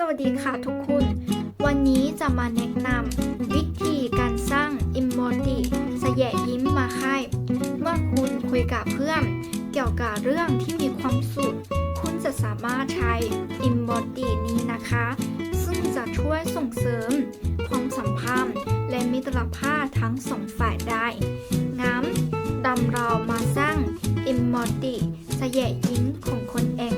สวัสดีค่ะทุกคน วันนี้จะมาแนะนำวิธีการสร้างอิมโมจิสแยะยิ้มมาให้เมื่อคุณคุยกับเพื่อนเกี่ยวกับเรื่องที่มีความสุข คุณจะสามารถใช้อิมโมจินี้นะคะ ซึ่งจะช่วยส่งเสริม ความสัมพันธ์และมิตรภาพทั้งสองฝ่ายได้งั้นดำเรามาสร้างอิมโมจิสแยะยิ้มของคนเอง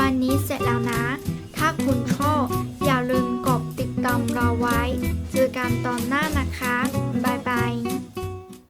วันนี้เสร็จแล้วนะ ถ้าคุณชอบอย่าลืมกดติดตามเราไว้ เจอกันตอนหน้านะคะ บ๊าย